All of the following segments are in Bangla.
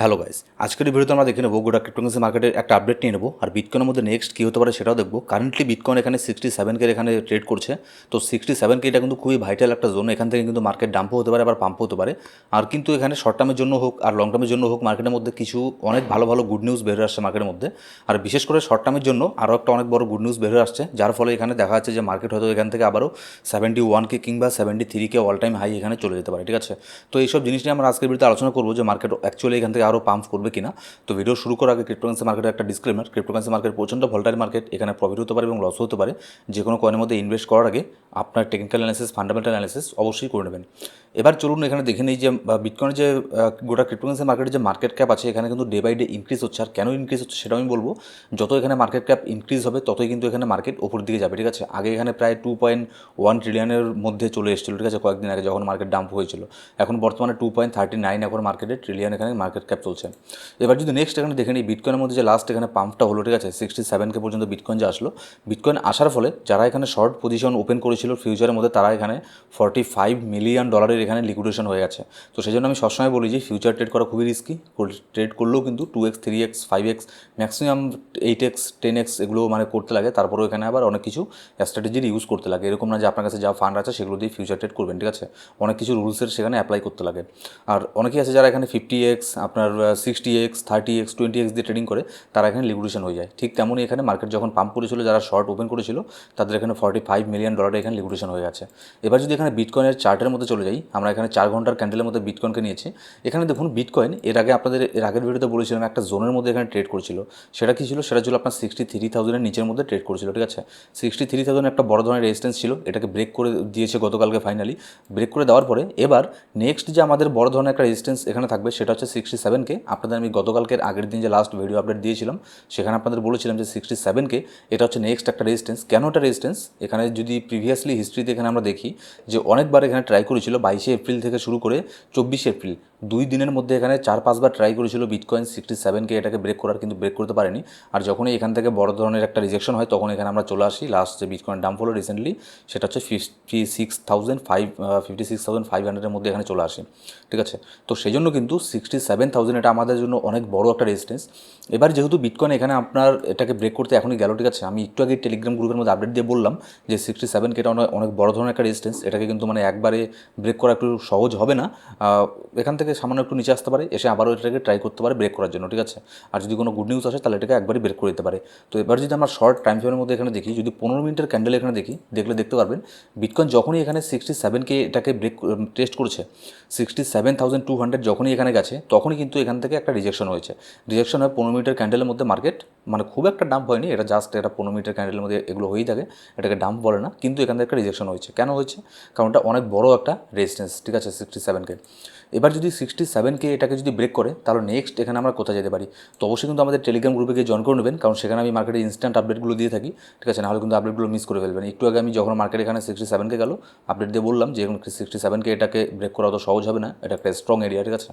হ্যালো গাইস, আজকের ভিডিওতে আমরা দেখে নেব গোটা ক্রিপ্টোকারেন্সি মার্কেটের একটা আপডেট নিয়ে নেব। আর বিটকয়েনের মধ্যে নেক্সট কী হতে পারে সেটাও দেখব। কারেন্টলি বিটকয়েন এখানে সিক্সটি সেভেনকে এখানে ট্রেড করছে। তো সিক্সটি সেভেনকে এটা কিন্তু খুবই ভাইটাল একটা জোন এখান থেকে কিন্তু মার্কেট ডাম্পও হতে পারে, আবার পাম্পও হতে পারে। আর কিন্তু এখানে শর্ট টার্মের জন্য হোক আর লং টার্মের জন্য হোক মার্কেটের মধ্যে কিছু অনেক ভালো ভালো গুড নিউজ বের আসছে মার্কেটের মধ্যে। আর বিশেষ করে শর্ট টার্মের জন্য আরও একটা অনেক বড় গুড নিউজ বের আসছে। যার ফলে এখানে দেখা যাচ্ছে যে মার্কেট হয়তো এখান থেকে আবারও সেভেন্টি ওয়ানকে কিংবা সেভেন্টি থ্রিকে অল টাইম হাই এখানে চলে যেতে পারে, ঠিক আছে? তো এইসব জিনিস নিয়ে আমরা আজকের ভিডিওতে আলোচনা করব যে মার্কেট অ্যাকচুয়ালি এখান থেকে আরও পাম্প করবে কিনা। তো ভিডিও শুরু করার আগে ক্রিপ্টোকারেন্সি মার্কেটের একটা ডিসক্লেমার ক্রিপ্টোকারেন্সি মার্কেট প্রচণ্ড ভলটাইল মার্কেট এখানে প্রফিট হতে পারে এবং লস হতে পারে। যে কোনো কয়েনের মধ্যে ইনভেস্ট করার আগে আপনার টেকনিক্যাল অ্যানালিসিস ফান্ডামেন্টাল অ্যানালিসিস অবশ্যই করে নেবেন। এবার চলুন এখানে দেখে নিই যে বিটকয়েনের যে গোটা ক্রিপ্টোকারেন্সি মার্কেটের যে মার্কেট ক্যাপ আছে, এখানে কিন্তু ডে বাই ডে ইনক্রিজ হচ্ছে। আর কেন ইনক্রিজ হচ্ছে সেটা আমি বলব, যত এখানে মার্কেট ক্যাপ ইনক্রিজ হবে, ততই কিন্তু এখানে মার্কেট ওপর দিকে যাবে, ঠিক আছে? আগে এখানে প্রায় টু পয়েন্ট ওয়ান ট্রিলিয়নের মধ্যে চলে এসেছিল, ঠিক আছে? কয়েকদিন আগে যখন মার্কেট ডাম্প হয়েছিল। এখন বর্তমানে টু পয়েন্ট থার্টি নাইন এখন মার্কেটে ট্রিলিয়ন এখানে মার্কেট ক্যাপ চলছে। এবার যদি নেক্সট এখানে দেখে নিই বিটকয়েনের মধ্যে যে লাস্ট এখানে পাম্পটা হলো, ঠিক আছে? সিক্সটি সেভেনকে পর্যন্ত বিটকয়েন যে আসলো বিটকয়েন আসার ফলে যারা এখানে শর্ট পজিশন ওপেন করেছিল ফিউচারের মধ্যে তারা এখানে ফর্টি ফাইভ মিলিয়ন ডলারের এখানে লিকুইডেশন হয়ে গেছে। তো সেই জন্য আমি সবসময় বলি যে ফিউচার ট্রেড করা খুবই রিস্কি ট্রেড করলেও কিন্তু two X three X five X maximum eight X ten X এগুলো মানে করতে লাগে। তারপরেও এখানে আবার অনেক কিছু স্ট্র্যাটেজির ইউজ করতে লাগে। এরকম না যে আপনার কাছে যা ফান্ড আছে, সেগুলো দিয়ে ফিউচার ট্রেড করবেন, ঠিক আছে? অনেক কিছু রুলসের সেখানে অ্যাপ্লাই করতে লাগে। আর অনেকেই আছে যারা এখানে ফিফটি এক্স আপনার sixty X thirty X twenty X দিয়ে ট্রেডিং করে, তারা এখানে লিকুইডেশন হয়ে যায়। ঠিক তেমনই এখানে মার্কেট যখন পাম্প করেছিল, যারা শর্ট ওপেন করেছিল, তাদের এখানে ফর্টি ফাইভ মিলিয়ন ডলারের এখানে লিকুইডেশন হয়ে গেছে। এবার যদি এখানে বিটকয়েনের চার্টের মধ্যে চলে যাই, আমরা এখানে চার ঘণ্টার ক্যান্ডেলের মধ্যে বিটকয়েনকে নিয়েছি। এখানে দেখুন বিটকয়েন এর আগে আপনাদের এর আগের ভিডিওতে বলেছিলাম, একটা জোনের মধ্যে এখানে ট্রেড করছিল। সেটা কি ছিল? সেটা ছিল আপনার সিক্সটি থ্রি থাউজেন্ডের নিচের মধ্যে ট্রেড করছিল, ঠিক আছে? সিক্সটি থ্রি থাউজেন্ড একটা বড় ধরনের রেজিস্ট্যান্স ছিল, এটাকে ব্রেক করে দিয়েছে গতকালকে ফাইনালি ব্রেক করে দেওয়ার পরে, এবার নেক্সট যে আমাদের বড় ধরনের একটা রেজিস্ট্যান্স এখানে থাকবে, সেটা হচ্ছে সিক্সটি সেভেনকে আপনাদের আমি গতকালকের আগের দিন যে লাস্ট ভিডিও আপডেট দিয়েছিলাম, সেখানে আপনাদের বলেছিলাম যে সিক্সটি সেভেনকে এটা হচ্ছে নেক্সট একটা রেজিস্ট্যান্স কেন এটা রেজিস্ট্যান্স এখানে যদি প্রিভিয়াসলি হিস্ট্রিতে এখানে আমরা দেখি যে অনেকবার এখানে ট্রাই করেছিল বাইশে এপ্রিল থেকে শুরু করে চব্বিশে এপ্রিল। দুই দিনের মধ্যে এখানে চার, পাঁচবার ট্রাই করেছিল বিটকয়েন সিক্সটি সেভেনকে এটাকে ব্রেক করার, কিন্তু ব্রেক করতে পারেনি। আর যখনই এখান থেকে বড় ধরনের একটা রিজেকশন হয়, তখন এখানে আমরা চলে আসি। লাস্ট যে বিটকয়েন ডাম্প হলো রিসেন্টলি সেটা হচ্ছে fifty six thousand five fifty six thousand five হান্ড্রেডের মধ্যে এখানে চলে আসি। ঠিক আছে? তো সেই জন্য কিন্তু সিক্সটি সেভেন থাউজেন্ড এটা আমাদের জন্য অনেক বড় একটা রেজিস্টেন্স এবার যেহেতু বিটকয়েন এখানে আপনার এটাকে ব্রেক করতে এখনই গেল, ঠিক আছে? আমি একটু আগে টেলিগ্রাম গ্রুপের মধ্যে আপডেট দিয়ে বললাম যে সিক্সটি সেভেনকে এটা অনেক বড় ধরনের একটা রেজিস্টেন্স এটাকে কিন্তু মানে একবারে ব্রেক করা একটু সহজ হবে না। এখান থেকে সামান্য একটু নিচে আসতে পারে, এসে আবারও এটাকে ট্রাই করতে পারে ব্রেক করার জন্য, ঠিক আছে? আর যদি কোনো গুড নিউজ আসে, তাহলে এটাকে একবারই ব্রেক করে দিতে পারে। তো এবার যদি আমরা শর্ট টাইম ফ্রেমের মধ্যে এখানে দেখি, যদি পনেরো মিনিটের ক্যান্ডেল এখানে দেখি, দেখলে দেখতে পারবেন বিটকয়েন যখনই এখানে সিক্সটি সেভেনকে এটাকে ব্রেক টেস্ট করেছে sixty seven thousand two hundred যখনই এখানে গেছে, তখনই কিন্তু এখান থেকে একটা রিজেকশন হয়েছে। রিজেকশন হয় পনেরো মিনিটের ক্যান্ডেলের মধ্যে মার্কেট মানে খুব একটা ডাম্প হয়নি, এটা জাস্ট এটা পনেরো মিনিটের ক্যান্ডেলের মধ্যে এগুলো হয়েই থাকে, এটাকে ডাম্প বলে না, কিন্তু এখান থেকে একটা রিজেকশন হয়েছে। কেন হয়েছে? কারণ এটা অনেক বড় একটা রেজিস্ট্যান্স ঠিক আছে? সিক্সটি সেভেনকে এবার যদি সিক্সটি সেভেনকে এটাকে যদি ব্রেক করে, তাহলে নেক্সট এখানে আমরা কোথায় যেতে পারি? তো অবশ্যই কিন্তু আমাদের টেলিগ্রাম গ্রুপে গিয়ে জয়েন করে নেবেন, কারণ সেখানে আমি মার্কেটে ইনস্ট্যান্ট আপডেটগুলো দিয়ে থাকি, ঠিক আছে? নাহলে কিন্তু আপডেটগুলো মিস করে ফেলবেন। একটু আগে আমি যখন মার্কেট এখানে সিক্সটি সেভেনকে গেল আপডেট দিয়ে বললাম যে সিক্সটি সেভেনকে এটাকে ব্রেক করা অত সহজ হবে না, এটা একটা স্ট্রং এরিয়া ঠিক আছে?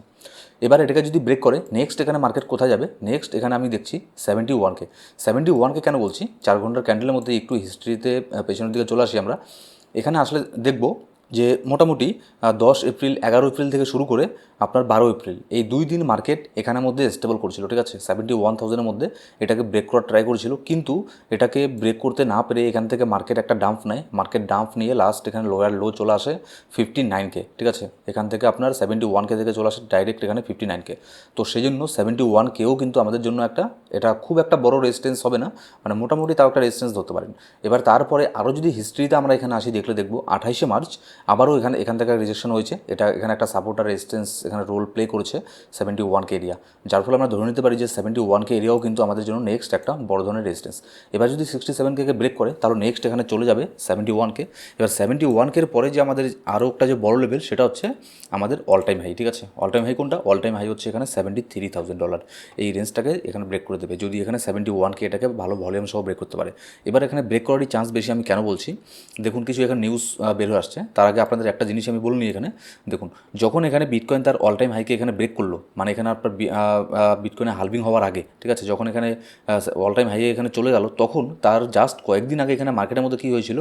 এবার এটাকে যদি ব্রেক করে নেক্সট এখানে মার্কেট কোথায় যাবে? নেক্সট এখানে আমি দেখছি সেভেন্টি ওয়ানকে সেভেন্টি ওয়ানকে কেন বলছি? চার ঘণ্টার ক্যান্ডেলের মধ্যে একটু হিস্ট্রিতে পেছনের দিকে চলে আসি আমরা। এখানে আসলে দেখব যে মোটামুটি দশ এপ্রিল, এগারো এপ্রিল থেকে শুরু করে আপনার বারো এপ্রিল, এই দুই দিন মার্কেট এখানের মধ্যে স্টেবল করছিল, ঠিক আছে? সেভেন্টি ওয়ান থাউজেন্ডের মধ্যে এটাকে ব্রেক করার ট্রাই করেছিল, কিন্তু এটাকে ব্রেক করতে না পেরে এখান থেকে মার্কেট একটা ডাম্প নেয়। মার্কেট ডাম্প নিয়ে লাস্ট এখানে লোয়ার লো চলে আসে ফিফটি নাইনকে ঠিক আছে? এখান থেকে আপনার সেভেন্টি ওয়ানকে থেকে চলে আসে ডাইরেক্ট এখানে ফিফটি নাইনকে তো সেই জন্য সেভেন্টি ওয়ানকেও কিন্তু আমাদের জন্য একটা, এটা খুব একটা বড় রেজিস্টেন্স হবে না মানে মোটামুটি তাও একটা রেজিস্টেন্স ধরতে পারেন। এবার তারপরে আরও যদি হিস্ট্রিতে আমরা এখানে আসি, দেখলে দেখব, আঠাইশে মার্চ আবারও এখানে এখান থেকে রিজেকশন হয়েছে। এটা এখানে একটা সাপোর্টার রেজিস্টেন্স এখানে রোল প্লে করেছে সেভেন্টি ওয়ান কে এরিয়া যার ফলে আমরা ধরে নিতে পারি যে সেভেন্টি ওয়ান কে এরিয়াও কিন্তু আমাদের জন্য নেক্সট একটা বড় ধরনের রেজিস্টেন্স এবার যদি সিক্সটি সেভেন কে ব্রেক করে, তাহলে নেক্সট এখানে চলে যাবে সেভেন্টি ওয়ানকে এবার সেভেন্টি ওয়ানকের পরে যে আমাদের আরও একটা যে বড় লেভেল সেটা হচ্ছে আমাদের অল টাইম হাই ঠিক আছে? অল টাইম হাই কোনটা? অল টাইম হাই হচ্ছে এখানে সেভেন্টি থ্রি থাউজেন্ড ডলার এই রেঞ্জটাকে এখানে ব্রেক করে দেবে। যদি এখানে সেভেন্টি ওয়ানকে এটাকে ভালো ভলিউম সহ ব্রেক করতে পারে। এবার এখানে ব্রেক করারই চান্স বেশি আমি কেন বলছি? দেখুন, কিছু এখানে নিউজ বের হয়ে আসছে। তার আগে আপনাদের একটা জিনিস আমি বলিনি এখানে। দেখুন, যখন এখানে বিটকয়েন তার অল টাইম হাইকে এখানে ব্রেক করল মানে এখানে আপনার বিটকয়েনে হালভিং হওয়ার আগে, ঠিক আছে? যখন এখানে অল টাইম হাইয়ে এখানে চলে গেল, তখন তার জাস্ট কয়েকদিন আগে এখানে মার্কেটের মধ্যে কী হয়েছিল?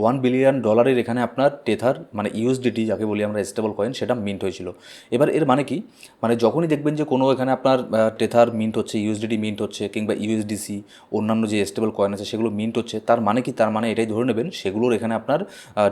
ওয়ান বিলিয়ন ডলারের এখানে আপনার টেথার মানে ইউএসডিটি যাকে বলি আমরা স্টেবল কয়েন সেটা মিন্ট হয়েছিল। এবার এর মানে কি? মানে যখনই দেখবেন যে কোনো এখানে আপনার টেথার মিন্ট হচ্ছে ইউএসডিটি মিন্ট হচ্ছে, কিংবা ইউএসডিসি অন্যান্য যে স্টেবল কয়েন আছে, সেগুলো মিন্ট হচ্ছে, তার মানে কি? তার মানে এটাই ধরে নেবেন, সেগুলোর এখানে আপনার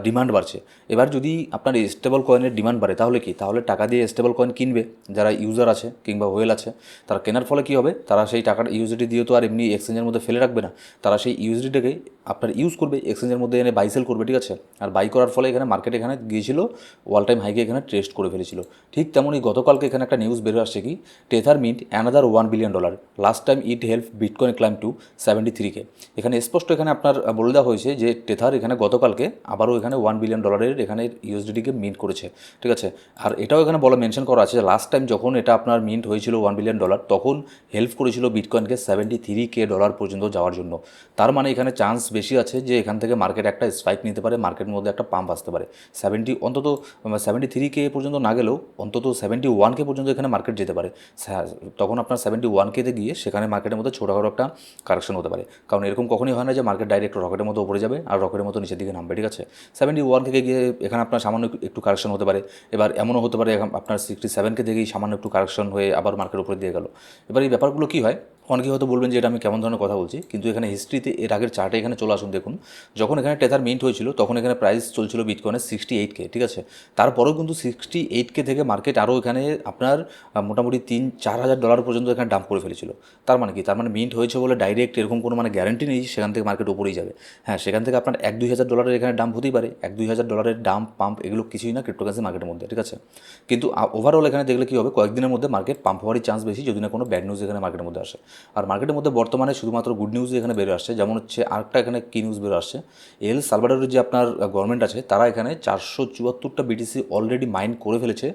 ডিমান্ড বাড়ছে। এবার যদি আপনার স্টেবল কয়েনের ডিমান্ড বাড়ে, তাহলে কি? তাহলে টাকা দিয়ে স্টেবল কয়েন কিনবে, যারা ইউজার আছে কিংবা হোয়েল আছে, তারা কেনার ফলে কী হবে? তারা সেই টাকাটা ইউএসডি দিয়ে তো আর এমনি এক্সচেঞ্জের মধ্যে ফেলে রাখবে না। তারা সেই ইউএসডিটাকে আপনার ইউজ করবে এক্সচেঞ্জের মধ্যে এনে বাই সেল করবে, ঠিক আছে? আর বাই করার ফলে এখানে মার্কেট এখানে গিয়েছিল ওয়াল টাইম হাইকে এখানে টেস্ট করে ফেলেছিল। ঠিক তেমনই গতকালকে এখানে একটা নিউজ বের আসছে কি? Tether mint another one billion dollar last time it help Bitcoin climb to seventy three K এখানে স্পষ্ট এখানে আপনার বলে দেওয়া হয়েছে যে টেথার এখানে গতকালকে আবারও এখানে ওয়ান বিলিয়ন ডলারের এখানে ইউএসডিটিকে মিন্ট করেছে, ঠিক আছে? আর এটাও এখানে বলা মেনশন করা আছে যে লাস্ট টাইম যখন এটা আপনার মিন্ট হয়েছিল ওয়ান বিলিয়ন ডলার তখন হেল্প করেছিল বিটকয়েনকে সেভেন্টি থ্রি কে ডলার পর্যন্ত যাওয়ার জন্য। তার মানে এখানে চান্স বেশি আছে যে এখান থেকে মার্কেট একটা স্পাইক নিতে পারে মার্কেটের মধ্যে একটা পাম্প আসতে পারে। সেভেন্টি অন্তত সেভেন্টি থ্রি কে পর্যন্ত না গেলেও অন্তত সেভেন্টি ওয়ান কে পর্যন্ত এখানে মার্কেট যেতে পারে। তখন আপনার সেভেন্টি ওয়ান কেতে গিয়ে সেখানে মার্কেটের মধ্যে ছোটোখাটো একটা কারেকশন হতে পারে। কারণ এরকম কখনই হয় না যে মার্কেট ডাইরেক্ট রকেটের মতো উপরে যাবে আর রকেটের মতো নিচের দিকে নামবে, ঠিক আছে? সেভেন্টি ওয়ান থেকে গিয়ে এখানে আপনার সামান্য একটু- কারেকশন হতে পারে। এবার এমনও হতে পারে আপনার সিক্সটি সেভেনকে দেখেই সামান্য একটু কারেকশন হয়ে আবার মার্কেট উপরে দিয়ে গেল। এবার এই ব্যাপারগুলো কী হয়? অনেকে হয়তো বলবেন যে এটা আমি কেমন ধরনের কথা বলছি, কিন্তু এখানে হিস্ট্রিতে এর আগের চার্টে এখানে চলে আসুন দেখুন। যখন এখানে টেথার মিন্ট হয়েছিল, তখন এখানে প্রাইস চলছিল বিটকয়েনের সিক্সটি এইট কে ঠিক আছে? তারপরেও কিন্তু সিক্সটি এইট কে থেকে মার্কেট আরও এখানে আপনার মোটামুটি তিন, চার হাজার ডলার পর্যন্ত এখানে ডাম্প করে ফেলেছিল। তার মানে কি? তার মানে মিন্ট হয়েছে বলে ডাইরেক্ট এরকম কোনো মানে গ্যারান্টি নেই সেখান থেকে মার্কেট উপরেই যাবে। হ্যাঁ সেখান থেকে আপনার এক, দুই হাজার ডলারের এখানে ডাম্প হতেই পারে। এক, দুই হাজার ডলারের ডাম্প পাম্প এগুলো কিছুই না ক্রিপ্টোকারেন্সি মার্কেটের মধ্যে, ঠিক আছে? কিন্তু ওভারঅল এখানে দেখলে কী হবে? কয়েকদিনের মধ্যে মার্কেট পাম্প হওয়ারই চান্স বেশি, যদি না কোনো ব্যাড নিউজ এখানে মার্কেটের মধ্যে আসে। আর মার্কেটের মধ্যে বর্তমানে শুধুমাত্র গুড নিউজ এখানে বেরো আসছে। যেমন হচ্ছে আরেকটা এখানে কি নিউজ বেরো আসছে। এল সালভাডোরের যে আপনার গভর্নমেন্ট আছে, তারা এখানে চারশো চুয়াত্তরটা বিটিসি অলরেডি মাইন করে ফেলেছে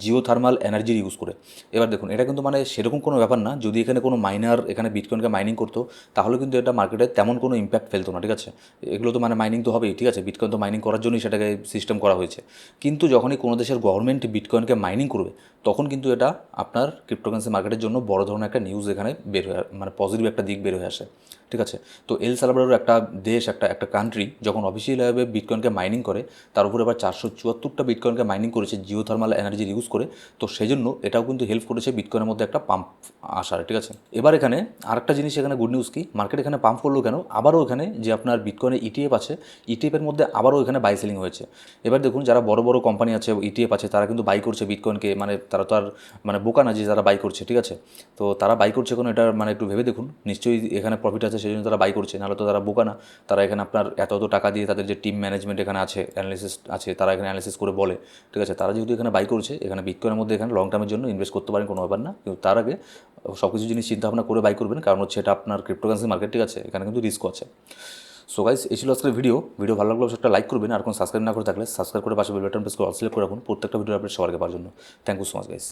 জিও থার্মাল এনার্জির ইউজ করে। এবার দেখুন, এটা কিন্তু মানে সেরকম কোনো ব্যাপার না। যদি এখানে কোনো মাইনার এখানে বিটকয়েনকে মাইনিং করতো, তাহলে কিন্তু এটা মার্কেটে তেমন কোনো ইম্প্যাক্ট ফেলতো না, ঠিক আছে? এগুলো তো মানে মাইনিং তো হবেই, ঠিক আছে? বিটকয়েন তো মাইনিং করার জন্যই সেটাকে সিস্টেম করা হয়েছে। কিন্তু যখনই কোনো দেশের গভর্নমেন্ট বিটকয়েনকে মাইনিং করবে, তখন কিন্তু এটা আপনার ক্রিপ্টোকারেন্সি মার্কেটের জন্য বড় ধরনের একটা নিউজ এখানে বের হয়ে মানে পজিটিভ একটা দিক বের হয়ে আসে। ঠিক আছে? তো এল সালভাডোর একটা দেশ, একটা একটা কান্ট্রি যখন অফিসিয়ালভাবে বিটকয়েনকে মাইনিং করে, তার উপরে আবার চারশো চুয়াত্তরটা বিটকয়েনকে মাইনিং করেছে জিও থার্মাল এনার্জির ইউজ করে। তো সেই জন্য এটাও কিন্তু হেল্প করেছে বিটকয়েনের মধ্যে একটা পাম্প আসার, ঠিক আছে? এবার এখানে আরেকটা জিনিস, এখানে গুড নিউজ কি? মার্কেট এখানে পাম্প করল কেন? আবারও এখানে যে আপনার বিটকয়েনের ইটিএফ আছে ইটিএফের মধ্যে আবারও এখানে বাই সেলিং হয়েছে। এবার দেখুন, যারা বড় বড় কোম্পানি আছে ইটিএফ আছে, তারা কিন্তু বাই করছে বিটকয়েনকে মানে তারা তো আর মানে বোকা না যে যারা বাই করছে, ঠিক আছে? তো তারা বাই করছে কোনো? এটা মানে একটু ভেবে দেখুন। নিশ্চয়ই এখানে প্রফিট আছে সেই জন্য তারা বাই করছে, নাহলে তো তারা বোকা না। তারা এখানে আপনার এত এত টাকা দিয়ে তাদের যে টিম ম্যানেজমেন্ট এখানে আছে অ্যানালিসিস আছে, তারা এখানে অ্যানালিসিস করে বলে, ঠিক আছে? তারা যেহেতু এখানে বাই করছে, এখানে বিটকয়েনের মধ্যে এখানে লং টার্মের জন্য ইনভেস্ট করতে পারেন, কোনো ব্যাপার না। কিন্তু তার আগে সব কিছু জিনিস চিন্তা ভাবনা করে বাই করবেন, কারণ হচ্ছে এটা আপনার ক্রিপ্টোকারেন্সি মার্কেট ঠিক আছে? এখানে কিন্তু রিস্ক আছে। সো গাইস এই ছিল আজকের ভিডিও ভিডিও ভালো লাগলে একটা লাইক করবেন, আর কোনো সাবস্ক্রাইব না করে থাকলে সাবস্ক্রাইব করে পাশে বেল বাটন প্রেস করে অল সিলেক্ট করে রাখুন। প্রত্যেকটা ভিডিও আপডেট সবার পাওয়ার জন্য। Thank you so much guys